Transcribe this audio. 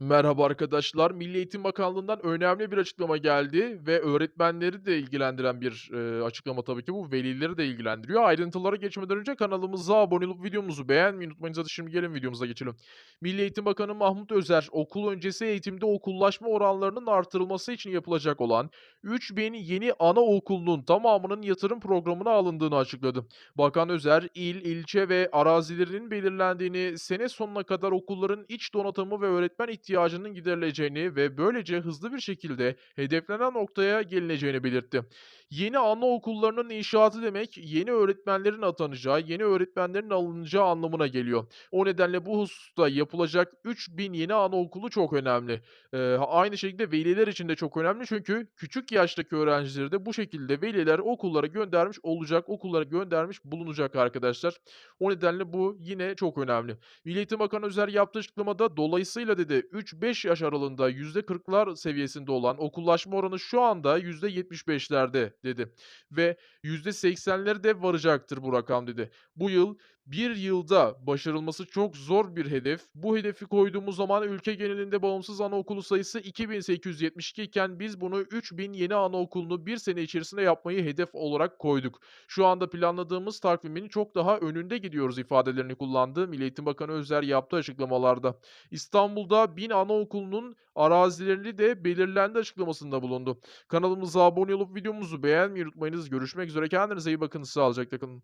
Merhaba arkadaşlar. Milli Eğitim Bakanlığı'ndan önemli bir açıklama geldi ve öğretmenleri de ilgilendiren bir, eee, açıklama tabii ki bu. Velileri de ilgilendiriyor. Ayrıntılara geçmeden önce kanalımıza abone olup videomuzu beğenmeyi unutmayınız. Hadi şimdi gelin videomuza geçelim. Milli Eğitim Bakanı Mahmut Özer, okul öncesi eğitimde okullaşma oranlarının artırılması için yapılacak olan 3000 yeni anaokulunun tamamının yatırım programına alındığını açıkladı. Bakan Özer, il, ilçe ve arazilerinin belirlendiğini, sene sonuna kadar okulların iç donatımı ve öğretmen ihtiyacının giderileceğini ve böylece hızlı bir şekilde hedeflenen noktaya gelineceğini belirtti. Yeni anaokullarının inşaatı demek, yeni öğretmenlerin atanacağı, yeni öğretmenlerin alınacağı anlamına geliyor. O nedenle bu hususta yapılacak 3000 yeni anaokulu çok önemli. Eee, aynı şekilde veliler için de çok önemli çünkü küçük yaştaki öğrencileri de bu şekilde veliler okullara göndermiş olacak, okullara göndermiş bulunacak arkadaşlar. O nedenle bu yine çok önemli. Milli Eğitim Bakanı Özer yaptığı açıklamada dolayısıyla dedi 3-5 yaş aralığında %40'lar seviyesinde olan okullaşma oranı şu anda %75'lerde dedi ve %80'lere de varacaktır bu rakam dedi. Bu yıl bir yılda başarılması çok zor bir hedef. Bu hedefi koyduğumuz zaman ülke genelinde bağımsız anaokulu sayısı 2872 iken biz bunu 3000 yeni anaokulunu bir sene içerisinde yapmayı hedef olarak koyduk. Şu anda planladığımız takvimin çok daha önünde gidiyoruz ifadelerini kullandı Milli Eğitim Bakanı Özer yaptığı açıklamalarda. İstanbul'da 1000 anaokulunun arazilerini de belirlendi açıklamasında bulundu. Kanalımıza abone olup videomuzu beğenmeyi unutmayınız. Görüşmek üzere. Kendinize iyi bakın. Sağlıcakla kalın.